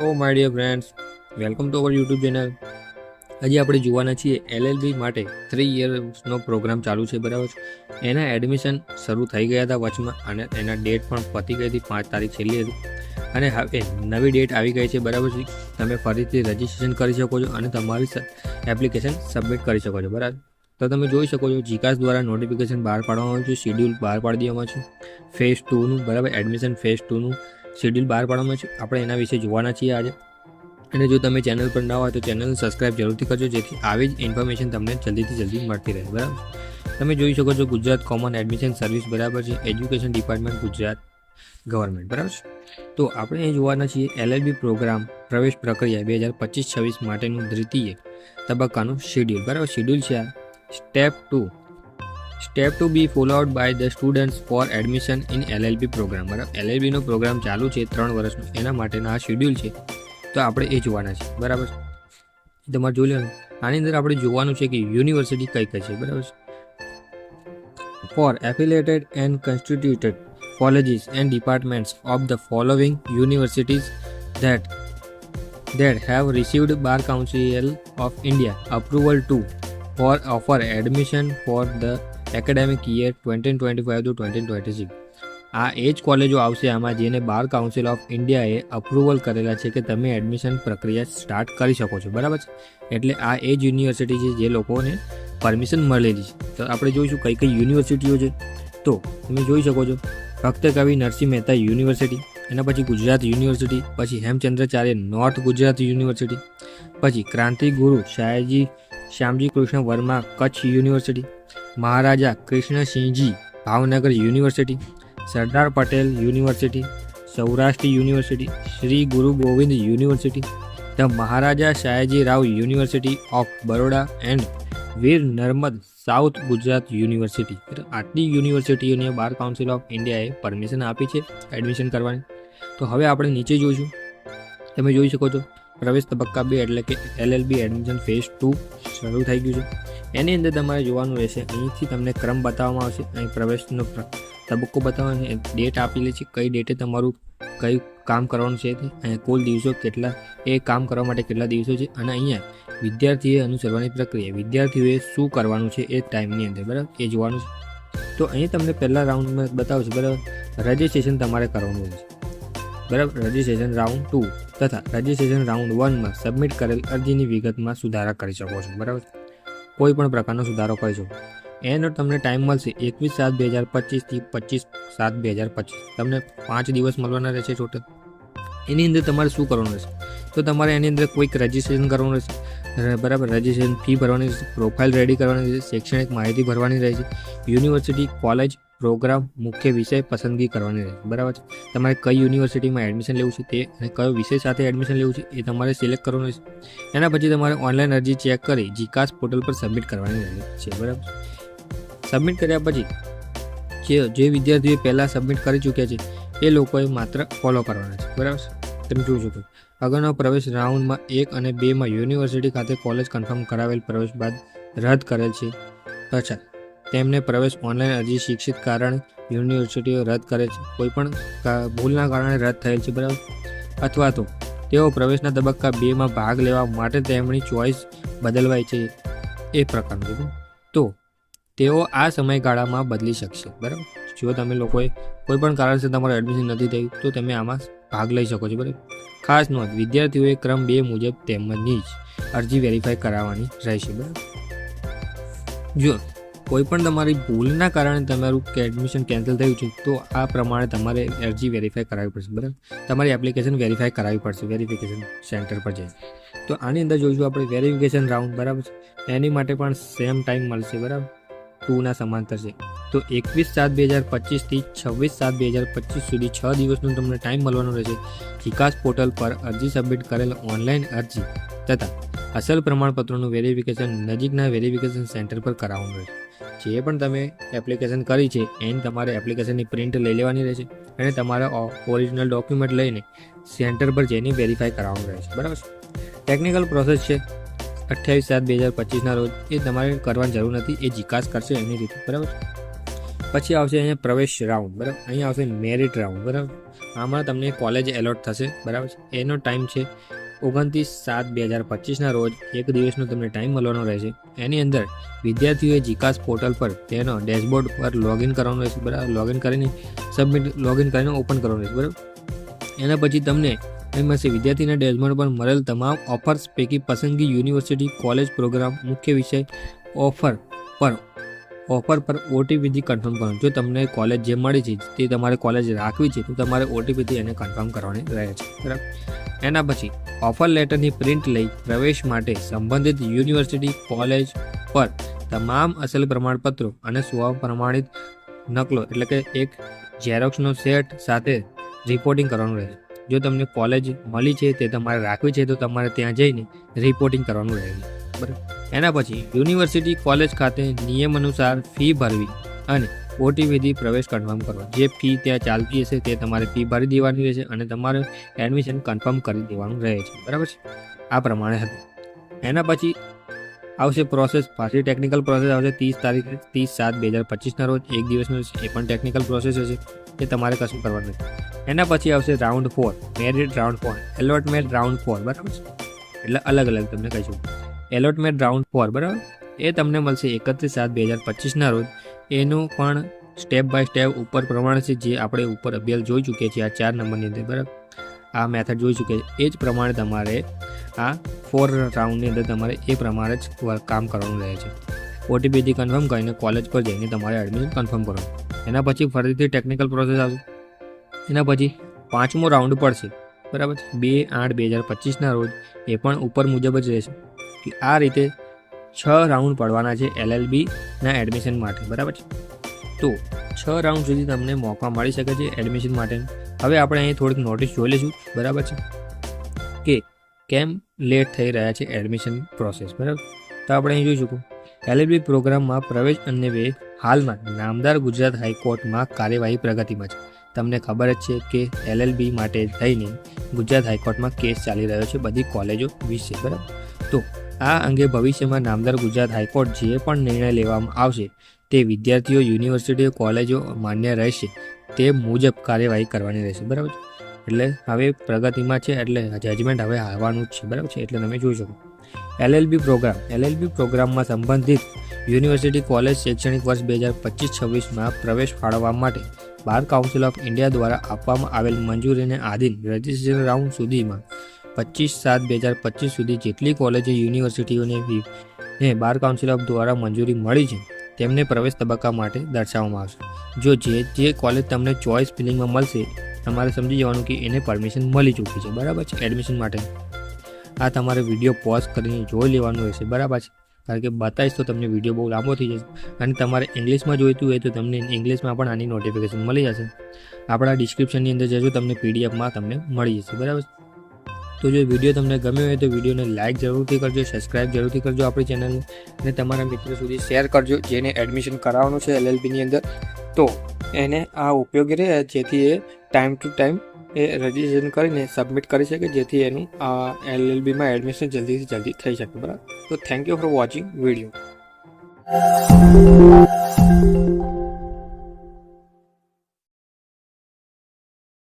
O my dear friends, welcome to our YouTube channel. આજે આપણે જોવાના છીએ એલએલબી માટે થ્રી ઇયર્સનો પ્રોગ્રામ ચાલુ છે, બરાબર છે? એના એડમિશન શરૂ થઈ ગયા હતા વચમાં અને એના ડેટ પણ પતી ગઈ હતી પાંચ તારીખ છેલ્લી હતી. અને હવે નવી ડેટ આવી ગઈ છે, બરાબર છે? તમે ફરીથી રજિસ્ટ્રેશન કરી શકો છો અને તમારી એપ્લિકેશન સબમિટ કરી શકો છો, બરાબર? તો તમે જોઈ શકો છો, જીકાસ દ્વારા નોટિફિકેશન બહાર પાડવામાં આવ્યું છે શિડ્યુલ બહાર પાડી દેવામાં છે. ફેઝ ટુનું બરાબર? એડમિશન ફેઝ ટુનું શેડ્યુલ બહાર પાડવામાં છે. આપણે એના વિશે જોવાના છીએ આજે. અને જો તમે ચેનલ પર ના હોય તો ચેનલ સબસ્ક્રાઇબ જરૂરથી કરજો, જેથી આવી જ ઇન્ફોર્મેશન તમને જલ્દીથી જલ્દી મળતી રહે. બરાબર? તમે જોઈ શકો છો ગુજરાત કોમન એડમિશન સર્વિસ બરાબર છે. એજ્યુકેશન ડિપાર્ટમેન્ટ ગુજરાત ગવર્મેન્ટ બરાબર છે? તો આપણે અહીં જોવાના છીએ એલએલબી પ્રોગ્રામ પ્રવેશ પ્રક્રિયા બે હજાર પચીસ છવ્વીસ માટેનું દ્વિતીય તબક્કાનું શેડ્યુલ બરાબર? શેડ્યુલ છે આ. Step two step two be followed by the students for admission in LLB program બરાબર એલએલબીનો પ્રોગ્રામ ચાલુ છે ત્રણ વર્ષનો. એના માટેના આ શેડ્યુલ છે. તો આપણે એ જોવાના છે. બરાબર તમારે જોઈ લેવાનું. આની અંદર આપણે જોવાનું છે કે યુનિવર્સિટી કઈ કઈ છે. બરાબર છે? For affiliated and constituted colleges and departments of the following universities that that have received bar council of india approval to for offer admission for the academic year 2025 to 2026 આ એ જ કોલેજો આવશે આમાં જેને બાર કાઉન્સિલ ઓફ ઇન્ડિયાએ approval કરેલા છે કે તમે એડમિશન પ્રક્રિયા સ્ટાર્ટ કરી શકો છો. બરાબર છે? એટલે આ એ જ યુનિવર્સિટી છે જે લોકોને પરમિશન મળેલી છે. તો આપણે જોઈશું કઈ કઈ યુનિવર્સિટીઓ છે. તો તમે જોઈ શકો છો, ભક્ત કવિ નરસિંહ મહેતા યુનિવર્સિટી એના પછી ગુજરાત યુનિવર્સિટી પછી હેમચંદ્રાચાર્ય નોર્થ ગુજરાત યુનિવર્સિટી પછી Kranti Guru શાયજી, Shyamji Krishna Verma Kutch university Maharaja Krishnasinhji Bhavnagar university, Sardar Patel university, Saurashtra university, Shri Guru Govind university, the Maharaja Sayaji Rao university of Baroda and Veer Narmad south Gujarat university. આટલી યુનિવર્સિટીઓને bar council of ઇન્ડિયાએ permission આપી છે admission કરવાની. તો હવે આપણે નીચે જોઈશું. તમે જોઈ શકો છો પ્રવેશ તબક્કા બે એટલે કે એલએલબી એડમિશન ફેઝ ટુ શરૂ થઈ ગયું છે. એની અંદર તમારે જોવાનું રહેશે. અહીંથી તમને ક્રમ બતાવવામાં આવશે. અહીં પ્રવેશનો તબક્કો બતાવવાનો ડેટ આપેલી છે. કઈ ડેટે તમારું કયું કામ કરવાનું છે અહીંયા કુલ દિવસો કેટલા, એ કામ કરવા માટે કેટલા દિવસો છે. અને અહીંયા વિદ્યાર્થીએ અનુસરવાની પ્રક્રિયા. વિદ્યાર્થીઓએ શું કરવાનું છે એ ટાઈમની અંદર, બરાબર? એ જોવાનું છે. તો અહીં તમને પહેલા રાઉન્ડમાં બતાવશે બરાબર? રજિસ્ટ્રેશન તમારે કરવાનું છે. બરાબર? રજિસ્ટ્રેશન રાઉન્ડ ટુ તથા રજિસ્ટ્રેશન રાઉન્ડ વનમાં સબમિટ કરેલ અરજીની વિગતમાં સુધારા કરી શકો છો. બરાબર? કોઈ પણ પ્રકારનો સુધારો કરશો એનો તમને ટાઈમ મળશે એકવીસ સાત બે હજાર પચીસથી પચીસ સાત બે હજાર પચીસ. તમને પાંચ દિવસ મળવાના રહેશે ટોટલ એની અંદર તમારે શું કરવાનું રહેશે? તો તમારે એની અંદર કોઈક રજિસ્ટ્રેશન કરવાનું રહેશે. બરાબર રજિસ્ટ્રેશન ફી ભરવાની રહેશે પ્રોફાઇલ રેડી કરવાની રહેશે, શૈક્ષણિક માહિતી ભરવાની રહેશે યુનિવર્સિટી કોલેજ પ્રોગ્રામ મુખ્ય વિષય પસંદગી કરવાની રહેશે બરાબર છે? તમારે કઈ યુનિવર્સિટીમાં એડમિશન લેવું છે તે અને કયો વિષય સાથે એડમિશન લેવું છે એ તમારે સિલેક્ટ કરવાનું રહેશે. એના પછી તમારે ઓનલાઈન અરજી ચેક કરી જીકાસ પોર્ટલ પર સબમિટ કરવાની રહે છે. બરાબર સબમિટ કર્યા પછી જે જે વિદ્યાર્થીઓ પહેલાં સબમિટ કરી ચૂક્યા છે એ લોકોએ માત્ર ફોલો કરવાના છે. બરાબર તમે જોઈ શકો આગળનો પ્રવેશ રાઉન્ડમાં એક અને બેમાં યુનિવર્સિટી ખાતે કોલેજ કન્ફર્મ કરાવેલ પ્રવેશ બાદ રદ કરેલ છે. અચ્છા. તેમને પ્રવેશ ઓનલાઈન અરજી શિક્ષિત કારણ યુનિવર્સિટીઓ રદ કરે છે. કોઈપણ પણ ભૂલના કારણે રદ થયેલ છે, બરાબર? અથવા તો તેઓ પ્રવેશના તબક્કા બેમાં ભાગ લેવા માટે તેમની ચોઈસ બદલવાય છે, એ પ્રકારનું તો તેઓ આ સમયગાળામાં બદલી શકશે, બરાબર? જો તમે લોકોએ કોઈ પણ કારણસર તમારું એડમિશન નથી થયું, તો તમે આમાં ભાગ લઈ શકો છો, બરાબર? ખાસ નોંધ, વિદ્યાર્થીઓએ ક્રમ બે મુજબ તેમની જ અરજી વેરીફાઈ કરાવવાની રહેશે, બરાબર? જો કોઈ પણ તમારી ભૂલના કારણે તમારું એડમિશન કેન્સલ થયું છે, તો આ પ્રમાણે તમારે અરજી વેરીફાઈ કરાવવી પડશે, બરાબર? તમારી એપ્લિકેશન વેરીફાઈ કરાવવી પડશે વેરિફિકેશન સેન્ટર પર જઈને. તો આની અંદર જોઈશું આપણે વેરિફિકેશન રાઉન્ડ બરાબર છે? એની માટે પણ સેમ ટાઈમ મળશે, બરાબર? ટુના સમાંતર છે. તો એકવીસ સાત બે હજાર પચીસથી છવ્વીસ સાત બે હજાર પચીસ સુધી છ દિવસનો તમને ટાઈમ મળવાનો રહેશે. વિકાસ પોર્ટલ પર અરજી સબમિટ કરેલ ઓનલાઈન અરજી તથા અસલ પ્રમાણપત્રોનું વેરિફિકેશન નજીકના વેરિફિકેશન સેન્ટર પર કરાવવાનું રહેશે. જે પણ તમે એપ્લિકેશન કરી છે, એની તમારે એપ્લિકેશનની પ્રિન્ટ લઈ લેવાની રહેશે અને તમારા ઓરિજિનલ ડોક્યુમેન્ટ લઈને સેન્ટર પર જઈને વેરીફાઈ કરાવવાનું રહેશે. બરાબર ટેકનિકલ પ્રોસેસ છે, અઠ્યાવીસ સાત બે હજાર પચીસના રોજ, એ તમારે કરવાની જરૂર નથી, એ જીકાસ કરશે એની રીતે. બરાબર પછી આવશે અહીંયા પ્રવેશ રાઉન્ડ બરાબર? અહીંયા આવશે મેરિટ રાઉન્ડ બરાબર? આમાં તમને કોલેજ એલોટ થશે, બરાબર છે? એનો ટાઈમ છે ઓગણત્રીસ સાત બે હજાર પચીસના રોજ એક દિવસનો તમને ટાઈમ મળવાનો રહેશે. એની અંદર વિદ્યાર્થીઓએ જીકાસ પોર્ટલ પર તેનો ડેશબોર્ડ પર લોગિન કરવાનું રહેશે, બરાબર? લોગિન કરીને સબમિટ લોગિન કરીને ઓપન કરવાનું રહેશે, બરાબર? એના પછી તમને એમ મળશે વિદ્યાર્થીના ડેશબોર્ડ પર મળેલ તમામ ઓફર્સ પૈકી પસંદગી યુનિવર્સિટી કોલેજ પ્રોગ્રામ મુખ્ય વિષય ઓફર પર ઓફર પર ઓટીપીથી કન્ફર્મ કરવાનું જો તમને કોલેજ જે મળી છે, તે તમારે કોલેજ રાખવી છે, તો તમારે ઓટીપીથી એને કન્ફર્મ કરવાની રહે છે. બરાબર? એના પછી ઓફર લેટરની પ્રિન્ટ લઈ પ્રવેશ માટે સંબંધિત યુનિવર્સિટી કોલેજ પર તમામ અસલ પ્રમાણપત્રો અને સ્વપ્રમાણિત નકલો, એટલે કે એક ઝેરોક્સનો સેટ સાથે રિપોર્ટિંગ કરવાનું રહે જો તમને કોલેજ મળી છે, તે તમારે રાખવી છે, તો તમારે ત્યાં જઈને રિપોર્ટિંગ કરવાનું રહે બરાબર. એના પછી યુનિવર્સિટી કોલેજ ખાતે નિયમ અનુસાર ફી ભરવી અને ઓટીપીથી પ્રવેશ કન્ફર્મ કરો જે ફી ત્યાં ચાલતી હશે તે તમારે ફી ભરી દેવાની રહેશે અને તમારે એડમિશન કન્ફર્મ કરી દેવાનું રહે છે. બરાબર છે? આ પ્રમાણે હતું. એના પછી આવશે પ્રોસેસ. પાછી ટેકનિકલ પ્રોસેસ આવશે ત્રીસ તારીખ, ત્રીસ સાત બે હજાર પચીસના રોજ. એક દિવસનો છે એ પણ ટેકનિકલ પ્રોસેસ હશે એ તમારે કશું કરવાનું નથી. એના પછી આવશે round four merit round four allotment round four બરાબર છે? એટલે અલગ અલગ તમને કહીશું. એલોટમેન્ટ રાઉન્ડ ફોર, બરાબર? એ તમને મળશે એકત્રીસ સાત બે હજાર પચીસના રોજ. એનું પણ સ્ટેપ બાય સ્ટેપ ઉપર પ્રમાણે છે જે આપણે ઉપર અભ્યાસ જોઈ ચૂકીએ છીએ આ ચાર નંબરની અંદર, બરાબર? આ મેથડ જોઈ ચૂકીએ છીએ. એ જ પ્રમાણે તમારે આ ફોર રાઉન્ડની અંદર તમારે એ પ્રમાણે જ કામ કરવાનું રહે છે. ઓટીપીથી કન્ફર્મ કરીને કોલેજ પર જઈને તમારે એડમિશન કન્ફર્મ કરવાનું. એના પછી ફરીથી ટેકનિકલ પ્રોસેસ આવશે. એના પછી પાંચમો રાઉન્ડ પડશે, બરાબર? બે આઠ બે હજાર પચીસના રોજ એ પણ ઉપર મુજબ જ રહેશે. કે આ રીતે છ રાઉન્ડ પડવાના છે એલએલબીના એડમિશન માટે, બરાબર છે? તો છ રાઉન્ડ સુધી તમને મોકા મળી શકે છે એડમિશન માટે. હવે આપણે અહીં થોડીક નોટિસ જોઈ લઈશું, બરાબર છે? કે કેમ લેટ થઈ રહ્યા છે એડમિશન પ્રોસેસ, બરાબર? તો આપણે અહીં જોઈ શકું. એલએલબી પ્રોગ્રામમાં પ્રવેશ અને વે હાલમાં નામદાર ગુજરાત હાઈકોર્ટમાં કાર્યવાહી પ્રગતિમાં છે. તમને ખબર જ છે કે એલએલબી માટે થઈને ગુજરાત હાઈકોર્ટમાં કેસ ચાલી રહ્યો છે બધી કોલેજો વિશે, બરાબર? તો આ અંગે ભવિષ્યમાં નામદાર ગુજરાત હાઈકોર્ટ જે પણ નિર્ણય લેવામાં આવશે તે વિદ્યાર્થીઓ, યુનિવર્સિટીઓ, કોલેજો માન્ય રહેશે તે મુજબ કાર્યવાહી કરવાની રહેશે. બરાબર એટલે હવે પ્રગતિમાં છે એટલે જજમેન્ટ હવે આવવાનું જ છે. બરાબર છે? એટલે તમે જોઈ શકો. LLB programme. એલએલબી પ્રોગ્રામમાં સંબંધિત યુનિવર્સિટી, કોલેજ, શૈક્ષણિક વર્ષ બે હજાર પચીસ છવ્વીસમાં પ્રવેશ ફાળવવા માટે બાર કાઉન્સિલ ઓફ ઇન્ડિયા દ્વારા આપવામાં આવેલ મંજૂરીને આધીન રજિસ્ટ્રેશન રાઉન્ડ સુધીમાં પચીસ સાત બે હજાર પચીસ સુધી જેટલી કોલેજો, યુનિવર્સિટીઓને ને બાર કાઉન્સિલ ઓફ દ્વારા મંજૂરી મળી છે, તેમને પ્રવેશ તબક્કા માટે દર્શાવવામાં આવશે. જો જે જે કોલેજ તમને ચોઇસ ફિલિંગમાં મળશે, તમારે સમજી જવાનું કે એને પરમિશન મળી ચૂકી છે. બરાબર છે? એડમિશન માટે. આ તમારે વીડિયો પોઝ કરીને જોઈ લેવાનું રહેશે. બરાબર છે? કારણ કે બતાવીશ તો તમને વીડિયો બહુ લાંબો થઈ જશે. અને તમારે ઇંગ્લિશમાં જોઈતું હોય તો તમને ઇંગ્લિશમાં પણ આની નોટિફિકેશન મળી જશે. આપણા ડિસ્ક્રિપ્શનની અંદર જજો, તમને પીડીએફમાં તમને મળી જશે. બરાબર તો જો વીડિયો તમને ગમ્યો હોય તો વિડીયોને લાઇક જરૂરથી કરજો સબસ્ક્રાઇબ જરૂરથી કરજો આપણી ચેનલને અને તમારા મિત્રો સુધી શેર કરજો, જેને એડમિશન કરાવવાનું છે એલએલબીની અંદર. તો એને આ ઉપયોગી રહે, જેથી એ ટાઈમ ટુ ટાઈમ એ રજીસ્ટ્રેશન કરીને સબમિટ કરી શકે, જેથી એનું આ એલએલબીમાં એડમિશન જલ્દીથી જલ્દી થઈ શકે, બરાબર? તો thank you for watching video